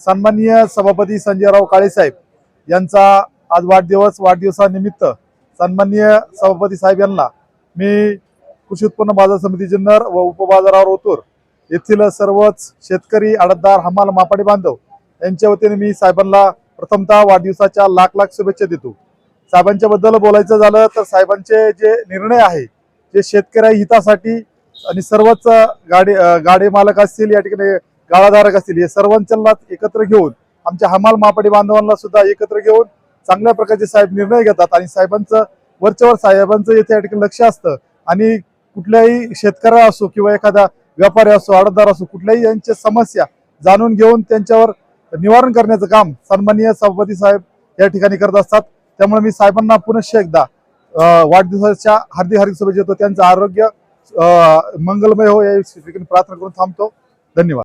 सन्माननीय सभापती संजयराव काळेसाहेब यांचा आज वाढदिवस वाढदिवसानिमित्त सन्माननीय सभापती साहेब यांना मी कृषी उत्पन्न बाजार समिती जुन्नर व उपबाजारावर ओतूर येथील सर्वच शेतकरी आडतदार हमाल मापाडे बांधव यांच्या वतीने मी साहेबांना प्रथमतः वाढदिवसाच्या लाख लाख शुभेच्छा देतो. साहेबांच्या बद्दल बोलायचं झालं तर साहेबांचे जे निर्णय आहे जे शेतकऱ्या हितासाठी आणि सर्वच गाडी अं, गाडी मालक असतील या ठिकाणी गाळाधारक असतील हे सर्वांच्या एकत्र घेऊन आमच्या हमाल मापाडी बांधवांना सुद्धा एकत्र घेऊन चांगल्या प्रकारचे साहेब निर्णय घेतात आणि साहेबांचं वरच्यावर साहेबांचं येथे या ठिकाणी लक्ष असतं. आणि कुठल्याही शेतकऱ्या असो किंवा एखादा व्यापारी असो आडतदार असो कुठल्याही यांच्या समस्या जाणून घेऊन त्यांच्यावर निवारण करण्याचं काम सन्माननीय सभापती साहेब या ठिकाणी करत असतात. त्यामुळे मी साहेबांना पुनश्च एकदा वाढदिवसाच्या हार्दिक हार्दिक शुभेच्छा देतो. त्यांचं आरोग्य मंगलमय हो या ठिकाणी प्रार्थना करून थांबतो. धन्यवाद.